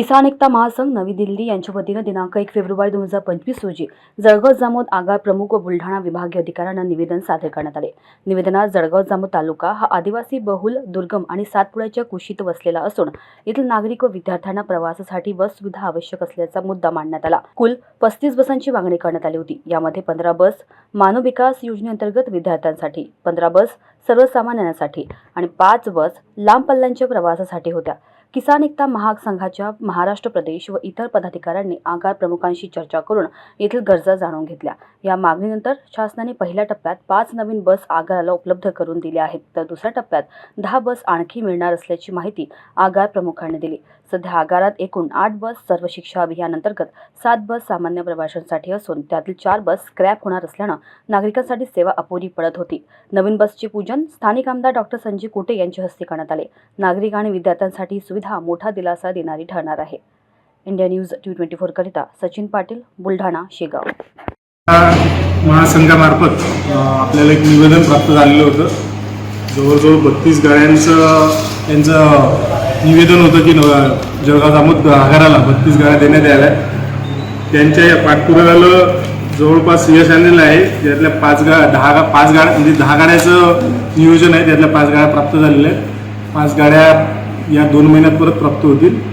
किसान एकता महासंघ नवी दिल्ली यांच्या वतीनं दिनांक एक फेब्रुवारी दोन हजार पंचवीस रोजी जळगाव जामोद आगार प्रमुख व बुलढाणा विभागीय अधिकाऱ्यांना निवेदन सादर करण्यात आले. निवेदनात जळगाव जामोद तालुका हा आदिवासी बहुल दुर्गम आणि सातपुड्याच्या कुशीत वसलेला असून येथील नागरिक व विद्यार्थ्यांना प्रवासासाठी बस सुविधा आवश्यक असल्याचा मुद्दा मांडण्यात आला. कुल पस्तीस बसांची मागणी करण्यात आली होती. यामध्ये पंधरा बस मानव विकास योजनेअंतर्गत विद्यार्थ्यांसाठी पंधरा बस सर्वसामान्यांसाठी आणि पाच बस लांब पल्ल्यांच्या प्रवासासाठी होत्या. किसान एकता महासंघाच्या महाराष्ट्र प्रदेश व इतर पदाधिकाऱ्यांनी आगार प्रमुखांशी चर्चा करून येथील गरजा जाणून घेतल्या. या मागणीनंतर शासनाने पहिल्या टप्प्यात पाच नवीन बस आगाराला उपलब्ध करून दिल्या आहेत. तर दुसऱ्या टप्प्यात दहा बस आणखी मिळणार असल्याची माहिती आगार प्रमुखांनी दिली. सध्या आगारात एकूण आठ बस सर्व शिक्षा अभियानांतर्गत सात बस सामान्य प्रवाशांसाठी असून त्यातील चार बस स्क्रॅप होणार असल्यानं नागरिकांसाठी सेवा अपुरी पडत होती. नवीन बसचे पूजन स्थानिक आमदार डॉक्टर संजय कुटे यांच्या हस्ते करण्यात आले. नागरिक आणि विद्यार्थ्यांसाठी ही सुविधा मोठा दिलासा देणारी ठरणार आहे. India news T twenty four करिता सचिन पाटील बुलढाणा शेगाव. महासंघामार्फत आपल्याला एक निवेदन प्राप्त झालेलं होतं. जवळजवळ बत्तीस गाड्यांचं त्यांचं निवेदन होतं की न- मुद्दा आगाराला बत्तीस गाड्या देण्यात आल्या त्यांच्या या पाठपुराव्याला जवळपास यश आलेलं आहे. त्यातल्या पाच गा दहा गा पाच गाड्या म्हणजे दहा गाड्याचं नियोजन आहे. त्यातल्या पाच गाड्या प्राप्त झालेल्या आहेत. पाच गाड्या या दोन महिन्यात परत प्राप्त होतील.